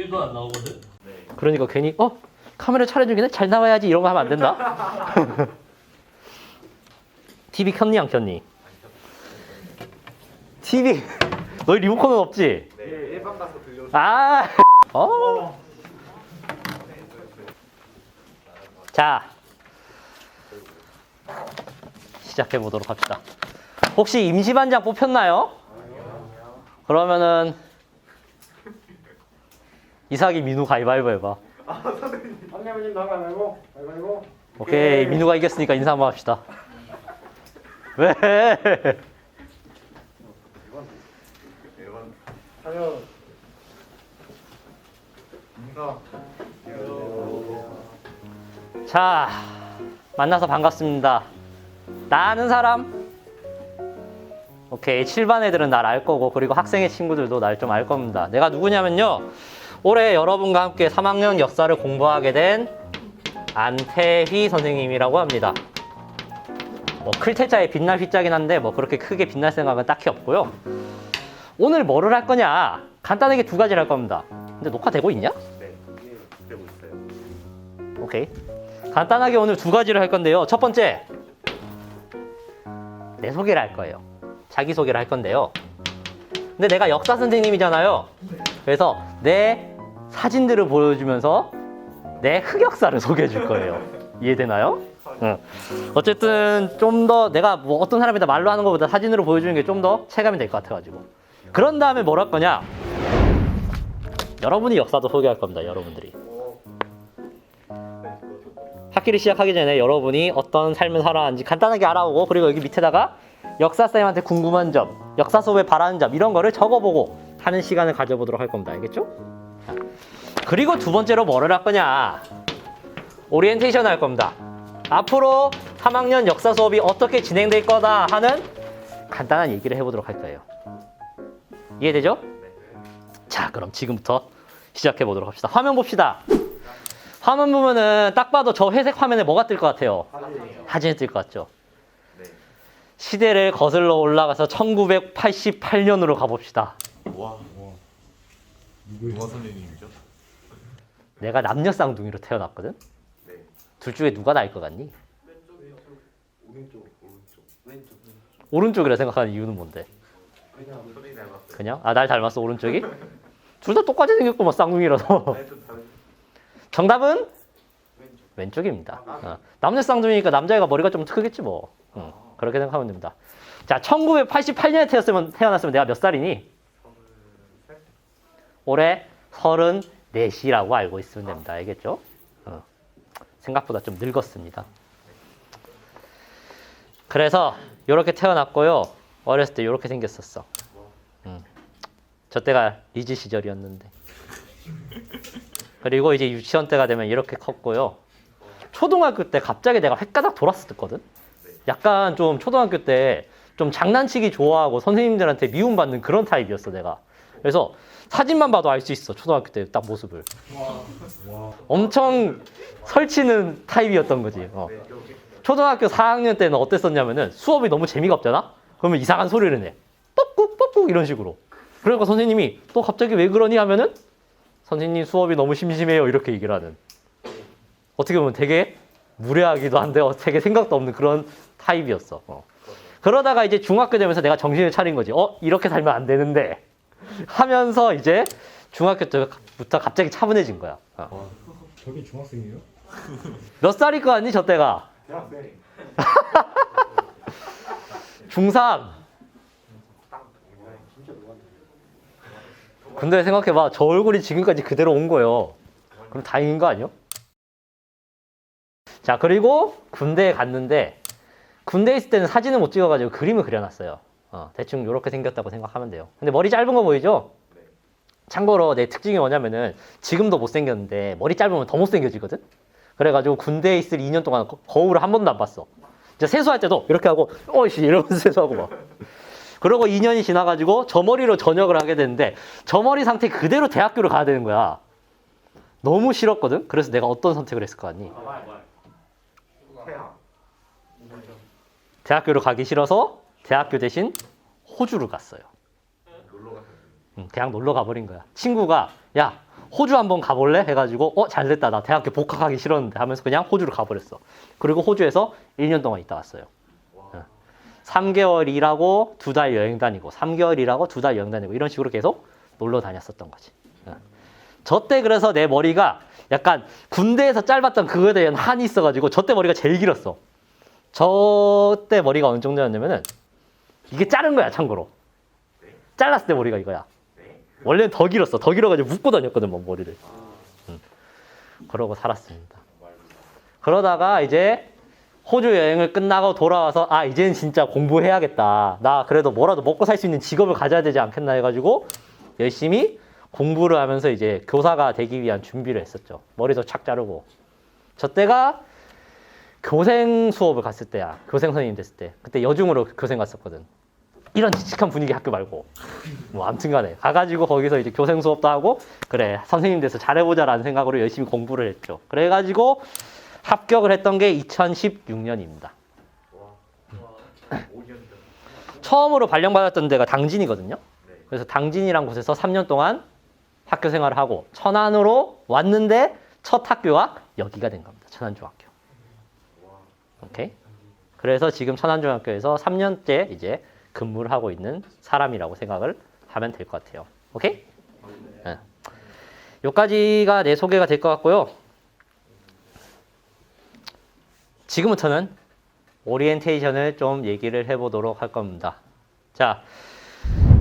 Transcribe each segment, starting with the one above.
1도 안 나오거든? 네. 그러니까 괜히 어 카메라 촬영 중인데 잘 나와야지 이런 거 하면 안 된다. TV 켰니 안 켰니? TV 너희 리모컨은 없지? 네. 일반 가서 들려. 아, 어. 자, 시작해 보도록 합시다. 혹시 임시반장 뽑혔나요? 그러면은 이삭이 민우 가위바위보 해봐. 한가위님 나가 말고 말고 오케이, 민우가 이겼으니까 인사 한번 합시다. 왜? 사연 인사. 자, 만나서 반갑습니다. 나 아는 사람? 오케이, 7반 애들은 날 알 거고, 그리고 학생의 친구들도 날 좀 알 겁니다. 내가 누구냐면요. 올해 여러분과 함께 3학년 역사를 공부하게 된 안태휘 선생님이라고 합니다. 뭐, 클테자에 빛날 휘자긴 한데, 뭐, 그렇게 크게 빛날 생각은 딱히 없고요. 오늘 뭐를 할 거냐? 간단하게 두 가지를 할 겁니다. 근데 녹화되고 있냐? 네. 되고 있어요. 오케이. 간단하게 오늘 두 가지를 할 건데요. 첫 번째, 내 소개를 할 거예요. 자기 소개를 할 건데요. 근데 내가 역사 선생님이잖아요. 그래서 내 사진들을 보여주면서 내 흑역사를 소개해 줄 거예요. 이해되나요? 응. 어쨌든 좀 더 내가 뭐 어떤 사람이다 말로 하는 것보다 사진으로 보여주는 게 좀 더 체감이 될 것 같아가지고. 그런 다음에 뭘 할 거냐? 여러분이 역사도 소개할 겁니다. 여러분들이. 학기를 시작하기 전에 여러분이 어떤 삶을 살아왔는지 간단하게 알아보고 그리고 여기 밑에다가 역사쌤한테 궁금한 점, 역사 수업에 바라는 점 이런 거를 적어보고 하는 시간을 가져보도록 할 겁니다. 알겠죠? 자, 그리고 두 번째로 뭐를 할 거냐? 오리엔테이션 할 겁니다. 앞으로 3학년 역사 수업이 어떻게 진행될 거다 하는 간단한 얘기를 해보도록 할 거예요. 이해되죠? 자, 그럼 지금부터 시작해 보도록 합시다. 화면 봅시다. 화면 보면은 딱 봐도 저 회색 화면에 뭐가 뜰 것 같아요? 사진이 뜰 것 같죠? 네. 시대를 거슬러 올라가서 1988년으로 가봅시다. 와. 누가 선생님이죠? 내가 남녀 쌍둥이로 태어났거든? 네. 둘 중에 누가 나을 것 같니? 오른쪽. 오른쪽. 왼쪽. 오른쪽이라 생각하는 이유는 뭔데? 그냥 소리 닮았어요. 그냥? 아, 날 닮았어, 오른쪽이? 둘 다 똑같이 생겼고, 뭐, 쌍둥이라서. 아니 좀 다른. 정답은? 왼쪽입니다. 어. 남녀 쌍둥이니까 남자애가 머리가 좀 크겠지, 뭐. 응, 그렇게 생각하면 됩니다. 자, 1988년에 태어났으면, 태어났으면 내가 몇 살이니? 셋. 올해 34이라고 알고 있으면 됩니다. 알겠죠? 어. 생각보다 좀 늙었습니다. 그래서 이렇게 태어났고요. 어렸을 때 이렇게 생겼었어. 음. 저 때가 리즈 시절이었는데. 그리고 이제 유치원 때가 되면 이렇게 컸고요. 초등학교 때 갑자기 내가 헷가닥 돌았었거든. 약간 좀 초등학교 때 좀 장난치기 좋아하고 선생님들한테 미움받는 그런 타입이었어 내가. 그래서 사진만 봐도 알 수 있어 초등학교 때 딱 모습을. 엄청 설치는 타입이었던 거지. 어. 초등학교 4학년 때는 어땠었냐면은 수업이 너무 재미가 없잖아? 그러면 이상한 소리를 내. 뻑꾹 뻑꾹 이런 식으로. 그러니까 선생님이 또 갑자기 왜 그러니 하면은 선생님 수업이 너무 심심해요 이렇게 얘기를 하는. 어떻게 보면 되게 무례하기도 한데 어, 되게 생각도 없는 그런 타입이었어. 어. 그러다가 이제 중학교 되면서 내가 정신을 차린 거지. 어 이렇게 살면 안 되는데 하면서 이제 중학교 때부터 갑자기 차분해진 거야. 어. 저게 중학생이에요? 몇 살일 거 같니 저 때가? 대학생. 중3. 진짜 누구한테 근데 생각해봐. 저 얼굴이 지금까지 그대로 온 거예요. 그럼 다행인 거 아니요? 자, 그리고 군대에 갔는데, 군대에 있을 때는 사진을 못 찍어가지고 그림을 그려놨어요. 어, 대충 이렇게 생겼다고 생각하면 돼요. 근데 머리 짧은 거 보이죠? 참고로 내 특징이 뭐냐면은 지금도 못생겼는데 머리 짧으면 더 못생겨지거든? 그래가지고 군대에 있을 2년 동안 거- 거울을 한 번도 안 봤어. 이제 세수할 때도 이렇게 하고, 어이씨, 이러면서 세수하고 막. 그러고 2년이 지나가지고 저 머리로 전역을 하게 되는데 저 머리 상태 그대로 대학교를 가야 되는 거야. 너무 싫었거든? 그래서 내가 어떤 선택을 했을 거 같니? 대학교를 가기 싫어서 대학교 대신 호주를 갔어요. 음, 그냥 놀러 가버린 거야. 친구가 야 호주 한번 가볼래? 해가지고 어 잘됐다 나 대학교 복학하기 싫었는데 하면서 그냥 호주를 가버렸어. 그리고 호주에서 1년 동안 있다 왔어요. 어. 3개월 일하고 두 달 여행 다니고 3개월 일하고 두 달 여행 다니고 이런 식으로 계속 놀러 다녔었던 거지. 어. 저때 그래서 내 머리가 약간 군대에서 짧았던 그거에 대한 한이 있어가지고 저 때 머리가 제일 길었어. 저 때 머리가 어느 정도였냐면은 이게 자른 거야 참고로. 잘랐을 때 머리가 이거야. 원래는 더 길었어. 더 길어가지고 묶고 다녔거든, 뭐, 머리를. 음. 그러고 살았습니다. 그러다가 이제 호주 여행을 끝나고 돌아와서 아, 이제는 진짜 공부해야겠다. 나 그래도 뭐라도 먹고 살 수 있는 직업을 가져야 되지 않겠나 해가지고 열심히 공부를 하면서 이제 교사가 되기 위한 준비를 했었죠. 머리도 착 자르고. 저 때가 교생 수업을 갔을 때야. 교생 선생님 됐을 때. 그때 여중으로 교생 갔었거든. 이런 칙칙한 분위기 학교 말고. 뭐 아무튼 간에. 가가지고 거기서 이제 교생 수업도 하고 그래 선생님 돼서 잘해보자라는 생각으로 열심히 공부를 했죠. 그래가지고 합격을 했던 게 2016년입니다. 처음으로 발령받았던 데가 당진이거든요. 그래서 당진이란 곳에서 3년 동안 학교 생활을 하고 천안으로 왔는데 첫 학교가 여기가 된 겁니다. 천안중학교. 오케이? 그래서 지금 천안중학교에서 3년째 이제 근무를 하고 있는 사람이라고 생각을 하면 될 것 같아요. 오케이? 네. 여기까지가 내 소개가 될 것 같고요. 지금부터는 오리엔테이션을 좀 얘기를 해보도록 할 겁니다. 자,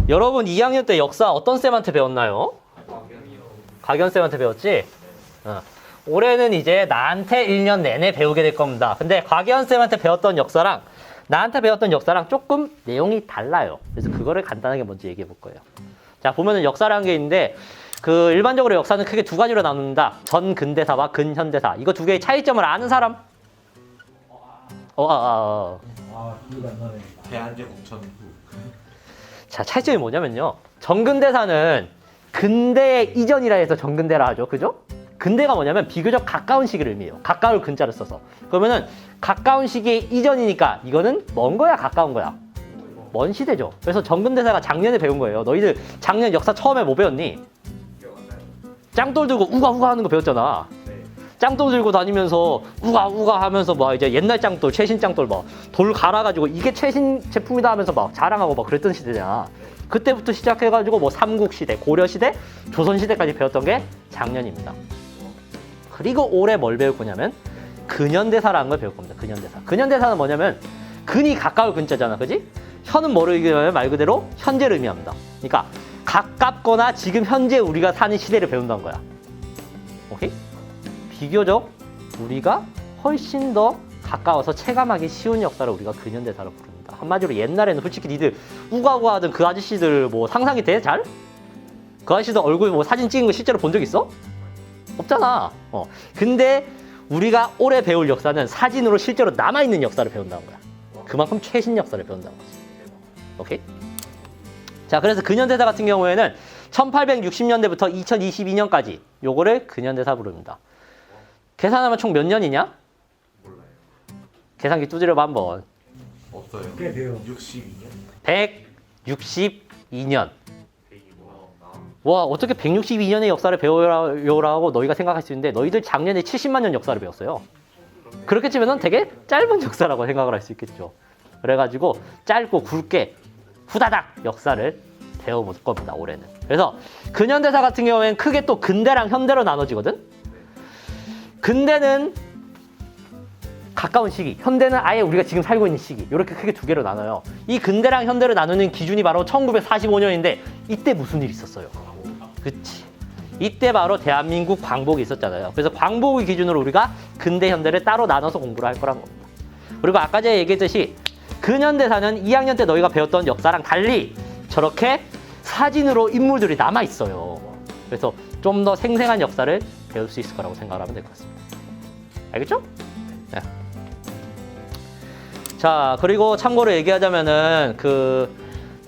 여러분 2학년 때 역사 어떤 쌤한테 배웠나요? 가견 쌤한테 배웠지? 어. 올해는 이제 나한테 1년 내내 배우게 될 겁니다. 근데 곽기현 쌤한테 배웠던 역사랑 나한테 배웠던 역사랑 조금 내용이 달라요. 그래서 그거를 간단하게 먼저 얘기해 볼 거예요. 자, 보면은 역사라는 게 있는데 그 일반적으로 역사는 크게 두 가지로 나눕니다. 전 근대사와 근현대사. 이거 두 개의 차이점을 아는 사람? 어, 아, 아, 아. 아 기억이 안 나네. 대한제국 전후. 자, 차이점이 뭐냐면요. 전근대사는 근대 이전이라 해서 전근대라 하죠. 그죠? 근대가 뭐냐면 비교적 가까운 시기를 의미해요. 가까울 근자를 써서. 그러면은 가까운 시기 이전이니까 이거는 먼 거야, 가까운 거야? 먼 시대죠. 그래서 전근대사가 작년에 배운 거예요. 너희들 작년 역사 처음에 뭐 배웠니? 짱돌 들고 우가 우가 하는 거 배웠잖아. 짱돌 들고 다니면서 우가 우가 하면서 막 이제 옛날 짱돌, 최신 짱돌 막 돌 갈아가지고 이게 최신 제품이다 하면서 막 자랑하고 막 그랬던 시대잖아. 그때부터 시작해가지고 뭐 삼국시대, 고려시대, 조선시대까지 배웠던 게 작년입니다. 그리고 올해 뭘 배울 거냐면 근현대사라는 걸 배울 겁니다. 근현대사. 근현대사는 뭐냐면 근이 가까울 근자잖아, 그지? 현은 뭐를 의미하면 말 그대로 현재를 의미합니다. 그러니까 가깝거나 지금 현재 우리가 사는 시대를 배운다는 거야. 오케이? 비교적 우리가 훨씬 더 가까워서 체감하기 쉬운 역사를 우리가 근현대사로 부릅니다. 한마디로 옛날에는 솔직히 니들 우가우가 하던 그 아저씨들 뭐 상상이 돼? 잘? 그 아저씨들 얼굴 뭐 사진 찍은 거 실제로 본 적 있어? 없잖아. 어. 근데 우리가 올해 배울 역사는 사진으로 실제로 남아있는 역사를 배운다는 거야. 그만큼 최신 역사를 배운다는 거지. 오케이? 자, 그래서 근현대사 같은 경우에는 1860년대부터 2022년까지 요거를 근현대사 부릅니다. 계산하면 총 몇 년이냐? 몰라요. 계산기 두드려봐 한번. 없어요. 꽤 돼요. 62년. 162년. 125. 와, 어떻게 162년의 역사를 배워요라고 너희가 생각할 수 있는데 너희들 작년에 70만 년 역사를 배웠어요. 그렇게 치면은 되게 짧은 역사라고 생각을 할 수 있겠죠. 그래가지고 짧고 굵게 후다닥 역사를 배워볼 겁니다, 올해는. 그래서 근현대사 같은 경우에는 크게 또 근대랑 현대로 나눠지거든? 근대는 가까운 시기, 현대는 아예 우리가 지금 살고 있는 시기, 이렇게 크게 두 개로 나눠요. 이 근대랑 현대를 나누는 기준이 바로 1945년인데 이때 무슨 일이 있었어요? 그치. 이때 바로 대한민국 광복이 있었잖아요. 그래서 광복을 기준으로 우리가 근대 현대를 따로 나눠서 공부를 할 거란 겁니다. 그리고 아까 전에 얘기했듯이 근현대사는 2학년 때 너희가 배웠던 역사랑 달리 저렇게 사진으로 인물들이 남아 있어요. 그래서 좀 더 생생한 역사를 배울 수 있을 거라고 생각하면 될 것 같습니다. 알겠죠? 네. 자, 그리고 참고로 얘기하자면은 그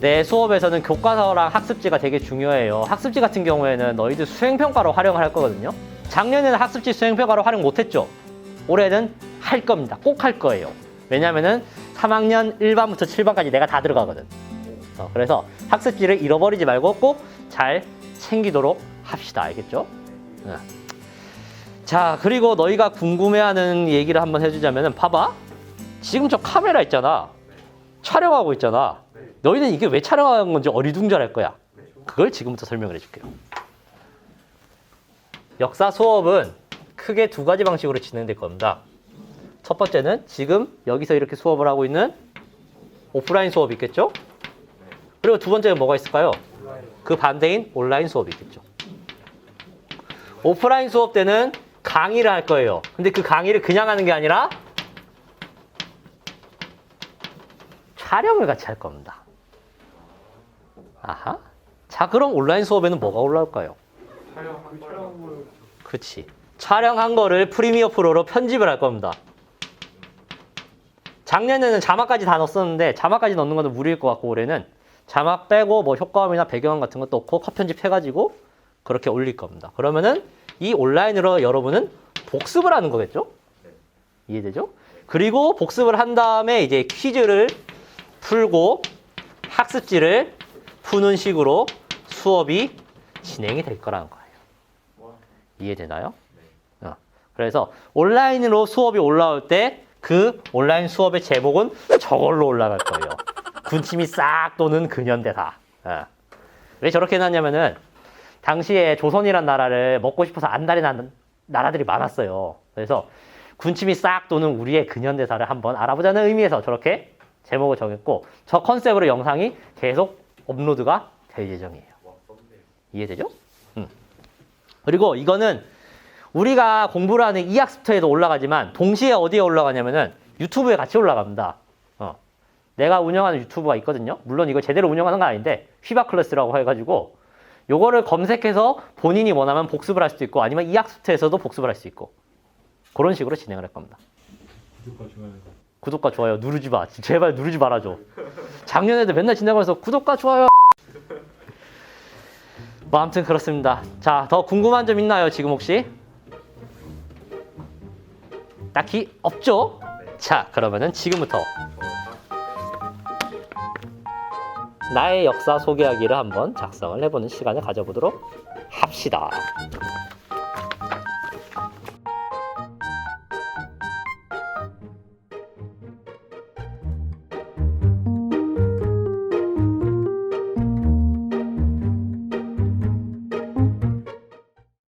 내 수업에서는 교과서랑 학습지가 되게 중요해요. 학습지 같은 경우에는 너희들 수행평가로 활용을 할 거거든요. 작년에는 학습지 수행평가로 활용 못했죠. 올해는 할 겁니다. 꼭 할 거예요. 왜냐면은 3학년 1반부터 7반까지 내가 다 들어가거든. 어, 그래서 학습지를 잃어버리지 말고 꼭 잘 챙기도록 합시다. 알겠죠? 어. 자, 그리고 너희가 궁금해하는 얘기를 한번 해주자면은 봐봐. 지금 저 카메라 있잖아. 촬영하고 있잖아. 너희는 이게 왜 촬영하는 건지 어리둥절할 거야. 그걸 지금부터 설명을 해줄게요. 역사 수업은 크게 두 가지 방식으로 진행될 겁니다. 첫 번째는 지금 여기서 이렇게 수업을 하고 있는 오프라인 수업이 있겠죠? 그리고 두 번째는 뭐가 있을까요? 그 반대인 온라인 수업이 있겠죠. 오프라인 수업 때는 강의를 할 거예요. 근데 그 강의를 그냥 하는 게 아니라 촬영을 같이 할 겁니다. 아하. 자, 그럼 온라인 수업에는 뭐가 올라올까요? 그렇지. 촬영한 거를 프리미어 프로로 편집을 할 겁니다. 작년에는 자막까지 다 넣었었는데 자막까지 넣는 거는 무리일 것 같고 올해는 자막 빼고 뭐 효과음이나 배경음 같은 거 넣고 컷 편집해가지고 그렇게 올릴 겁니다. 그러면은 이 온라인으로 여러분은 복습을 하는 거겠죠? 이해되죠? 그리고 복습을 한 다음에 이제 퀴즈를 풀고 학습지를 푸는 식으로 수업이 진행이 될 거라는 거예요. 이해되나요? 어. 그래서 온라인으로 수업이 올라올 때 그 온라인 수업의 제목은 저걸로 올라갈 거예요. 군침이 싹 도는 근현대사. 어. 왜 저렇게 해놨냐면은 당시에 조선이란 나라를 먹고 싶어서 안달이 나는 나라들이 많았어요. 그래서 군침이 싹 도는 우리의 근현대사를 한번 알아보자는 의미에서 저렇게 제목을 정했고 저 컨셉으로 영상이 계속 업로드가 될 예정이에요. 이해되죠? 음. 그리고 이거는 우리가 공부를 하는 이 학습터에도 올라가지만 동시에 어디에 올라가냐면은 유튜브에 같이 올라갑니다. 어. 내가 운영하는 유튜브가 있거든요. 물론 이걸 제대로 운영하는 건 아닌데 휘바 클래스라고 해가지고 요거를 검색해서 본인이 원하면 복습을 할 수도 있고 아니면 이 학습터에서도 복습을 할 수 있고 그런 식으로 진행을 할 겁니다. 구독과 좋아요. 누르지 마. 제발 누르지 말아줘. 작년에도 맨날 지나가면서 구독과 좋아요. 뭐 아무튼 그렇습니다. 자, 더 궁금한 점 있나요? 지금 혹시? 딱히 없죠? 자, 그러면은 지금부터 나의 역사 소개하기를 한번 작성을 해보는 시간을 가져보도록 합시다.